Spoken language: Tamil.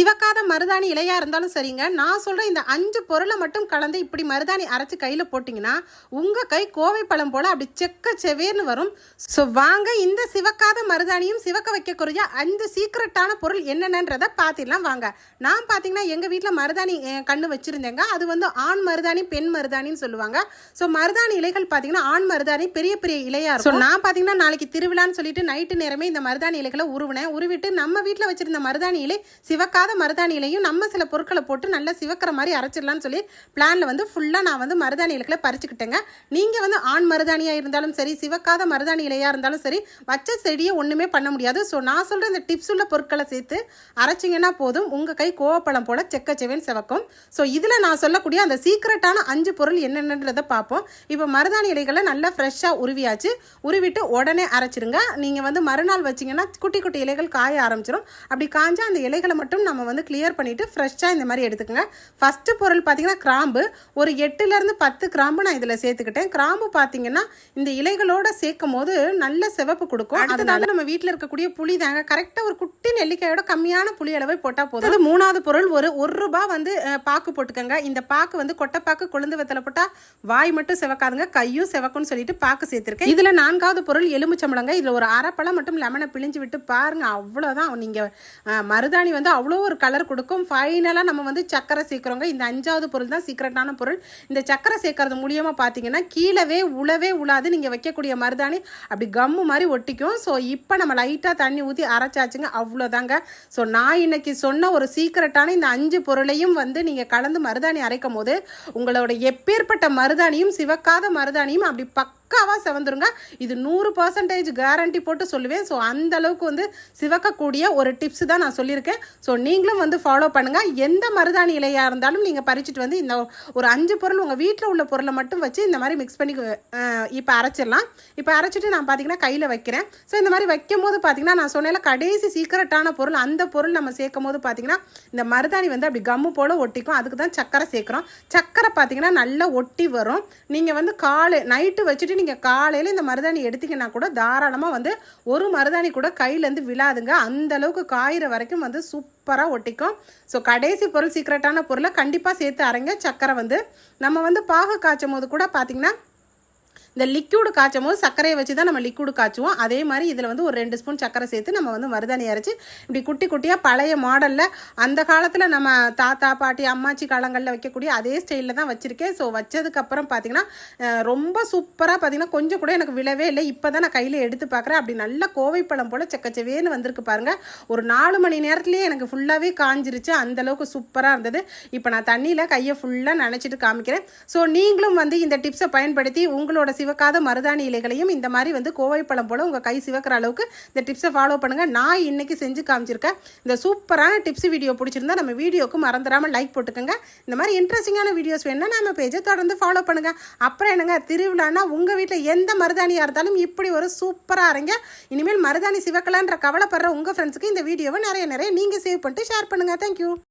excesiva சிவக்காத மருதாணி இலையா இருந்தாலும் சரிங்க. நான் சொல்ற இந்த அஞ்சு பொருளை மட்டும் கலந்து இப்படி மருதாணி அரைச்சு கையில போட்டிங்கன்னா உங்க கை கோவை பழம் போல அப்படி செக்க செவேர்னு வரும். ஸோ வாங்க இந்த சிவக்காத மருதாணியும் சிவக்க வைக்கக்கூடிய அஞ்சு சீக்ரெட்டான பொருள் என்னென்னன்றதை பார்த்திடலாம் வாங்க. நான் பார்த்தீங்கன்னா எங்கள் வீட்டில் மருதாணி கண்ணு வச்சுருந்தேங்க. அது வந்து ஆண் மருதாணி பெண் மருதாணின்னு சொல்லுவாங்க. ஸோ மருதாணி இலைகள் பார்த்தீங்கன்னா ஆண் மருதாணி பெரிய பெரிய இலையா இருக்கும். ஸோ நான் பார்த்தீங்கன்னா நாளைக்கு திருவிழான்னு சொல்லிட்டு நைட்டு நேரமே இந்த மருதாணி இலைகளை உருவினேன். உருவிட்டு நம்ம வீட்டில் வச்சிருந்த மருதாணி இலை சிவக்காத மருதாணி இலையும் நம்ம சில பொருட்களை போட்டு நல்லா சிவக்கிற மாதிரி அரைச்சிடலான்னு சொல்லி பிளானில் வந்து ஃபுல்லாக நான் வந்து மருதாணி இலைகளை பறிச்சுக்கிட்டேங்க. நீங்கள் வந்து ஆண் மருதாணியாக இருந்தாலும் சரி சிவக்காத மருதாணி இலையாக இருந்தாலும் சரி வச்ச செடியை ஒன்றுமே பண்ண முடியாது. ஸோ நான் சொல்கிற இந்த டிப்ஸ் உள்ள பொருட்களை சேர்த்து அரைச்சிங்கன்னா போதும். உங்கள் கை கோவப்பழம் போல் செவன் சிவக்கும். ஸோ இதில் நான் சொல்லக்கூடிய அந்த சீக்ரெட்டான அஞ்சு பொருள் என்னென்னன்றதை பார்ப்போம். இப்போ மருதாணி இலைகளை நல்லா ஃப்ரெஷ்ஷாக உருவியாச்சு. உருவிட்டு உடனே அரைச்சிருங்க நீங்கள் வந்து மறுநாள் வச்சிங்கன்னா குட்டி குட்டி இலைகள் காய ஆரம்பிச்சிடும் அப்படி காஞ்சா அந்த இலைகளை மட்டும் நம்ம வந்து கிளியர் பண்ணிவிட்டு ஃப்ரெஷ்ஷாக இந்த மாதிரி எடுத்துக்கோங்க. ஃபஸ்ட்டு பொருள் பார்த்தீங்கன்னா கிராம்பு. ஒரு எட்டுலேருந்து பத்து கிராம்பு நான் இதில் சேர்த்துக்கிட்டேன். கிராம்பு பார்த்தீங்கன்னா இந்த இலைகளோட சேர்க்கும் போது நல்ல சிவப்பு கொடுக்கும். அதனால நம்ம வீட்டில் இருக்கக்கூடிய புளி தாங்க கரெக்டாக ஒரு குட்டி நெல்லிக்காயோட கம்மியான புளி அளவை போட்டால் போதும். அது மூணாவது பொருள் ஒரு ஒரு ரூபா வந்து பாக்கு போட்டுக்கோங்க. இந்த பாக்கு வந்து கொட்டைப்பாக்கு கொழுந்து வெத்தலை போட்டால் வாய் மட்டும் சிவக்காதுங்க. கையும் சிவக்கும்னு சொல்லிட்டு பாக்கு சேர்த்துருக்கேன். இதில் நான்காவது பொருள் எலுமிச்சம்பழங்க. இதில் ஒரு அரை பழம் மட்டும் லெமனை பிழிஞ்சு விட்டு பாருங்க. அவ்வளோதான் நீங்கள் மருதாணி வந்து அவ்வளோ ஒரு கலர் கொடுக்கும். ஃபைனலாக நம்ம வந்து சக்கரை சேர்க்குறோங்க. இந்த அஞ்சாவது பொருள் தான் சீக்ரெட்டான பொருள். இந்த சக்கரை சேர்க்கறது மூலியமாக பார்த்தீங்கன்னா கீழவே உழவே உழாது. நீங்கள் வைக்கக்கூடிய மருதாணி அப்படி கம்மு மாதிரி ஒட்டிக்கும். ஸோ இப்போ நம்ம லைட்டாக தண்ணி ஊற்றி அரைச்சாச்சுங்க. அவ்வளோதாங்க. ஸோ நான் இன்னைக்கு சொன்ன ஒரு சீக்ரெட்டான இந்த அஞ்சு பொருளையும் வந்து நீங்கள் கலந்து மருதாணி அரைக்கும் போது உங்களோட எப்பேற்பட்ட மருதாணியும் சிவக்காத மருதாணியும் அப்படி பக்காவாக செவந்துருங்க. இது நூறு பர்சன்டேஜ் கேரண்டி போட்டு சொல்லுவேன். ஸோ அந்த அளவுக்கு வந்து சிவக்கக்கூடிய ஒரு டிப்ஸ் தான் நான் சொல்லியிருக்கேன். ஸோ நீங்களும் வந்து ஃபாலோ பண்ணுங்கள் எந்த மருதாணி இலையாக இருந்தாலும் நீங்கள் பறிச்சுட்டு வந்து இந்த ஒரு அஞ்சு பொருள் உங்கள் வீட்டில் உள்ள பொருளை மட்டும் வச்சு இந்த மாதிரி மிக்ஸ் பண்ணி இப்போ அரைச்சிடலாம். இப்போ அரைச்சிட்டு நான் பார்த்தீங்கன்னா கையில் வைக்கிறேன். ஸோ இந்த மாதிரி வைக்கும் போது பார்த்தீங்கன்னா நான் சொன்னேன் கடைசி சீக்கிரட்டான பொருள் அந்த பொருள் நம்ம சேர்க்கும் போது பார்த்தீங்கன்னா இந்த மருதாணி வந்து அப்படி கம்மு போல் ஒட்டிக்கும். அதுக்கு தான் சக்கரை சேர்க்குறோம். சக்கரை பார்த்தீங்கன்னா நல்லா ஒட்டி வரும். நீங்கள் வந்து காலை நைட்டு வச்சுட்டு நீங்கள் காலையில் இந்த மருதாணி எடுத்தீங்கன்னா கூட தாராளமாக வந்து ஒரு மருதாணி கூட கையிலேருந்து விழாதுங்க. அந்தளவுக்கு காயிற வரைக்கும் வந்து சூப்பராக ஒட்டிக்கும். ஸோ கடைசி பொருள் சீக்ரெட்டான பொருளை கண்டிப்பாக சேர்த்து அரைங்க. சக்கரை வந்து நம்ம வந்து பாகு காய்ச்சும் போது கூட பார்த்தீங்கன்னா இந்த லிக்யூடு காய்ச்சும் போது சர்க்கரையை வச்சு தான் நம்ம லிக்யூடு காய்ச்சுவோம். அதே மாதிரி இதில் வந்து ஒரு ரெண்டு ஸ்பூன் சர்க்கரை சேர்த்து நம்ம வந்து மருதாணி அரைச்சி இப்படி குட்டி குட்டியாக பழைய மாடலில் அந்த காலத்தில் நம்ம தாத்தா பாட்டி அம்மாச்சி காலங்களில் வைக்கக்கூடிய அதே ஸ்டைலில் தான் வச்சுருக்கேன். ஸோ வச்சதுக்கப்புறம் பார்த்தீங்கன்னா ரொம்ப சூப்பராக பார்த்தீங்கன்னா கொஞ்சம் கூட எனக்கு விழவே இல்லை. இப்போ தான் நான் கையில் எடுத்து பார்க்குறேன் அப்படி நல்ல கோவைப்பழம் போல் செக்கச்சவேன்னு வந்திருக்கு பாருங்கள் ஒரு நாலு மணி நேரத்துலேயே எனக்கு ஃபுல்லாகவே காஞ்சிருச்சு. அந்தளவுக்கு சூப்பராக இருந்தது. இப்போ நான் தண்ணியில் கையை ஃபுல்லாக நினச்சிட்டு காமிக்கிறேன். ஸோ நீங்களும் வந்து இந்த டிப்ஸை பயன்படுத்தி உங்களோட சிவக்காத மருதாணி இலைகளையும் இந்த மாதிரி வந்து கோவைப்பழம் போல் உங்கள் கை சிவக்கிற அளவுக்கு இந்த டிப்ஸை ஃபாலோ பண்ணுங்கள் நான் இன்னைக்கு செஞ்சு காமிச்சிருக்கேன். இந்த சூப்பரான டிப்ஸ் வீடியோ பிடிச்சிருந்தா நம்ம வீடியோக்கு மறந்துடாமல் லைக் போட்டுக்கோங்க. இந்த மாதிரி இன்ட்ரெஸ்டிங்கான வீடியோஸ் வேணும்னா நம்ம பேஜை தொடர்ந்து ஃபாலோ பண்ணுங்கள் அப்புறம் என்னங்க திருவிழான்னா உங்கள் வீட்டில் எந்த மருதாணியாக இருந்தாலும் இப்படி ஒரு சூப்பராக இருங்க இனிமேல் மருதாணி சிவக்கலான்ற கவலைப்படுற உங்கள் ஃப்ரெண்ட்ஸுக்கு இந்த வீடியோவை நிறைய நிறைய நீங்கள் சேவ் பண்ணிட்டு ஷேர் பண்ணுங்கள் தேங்க்யூ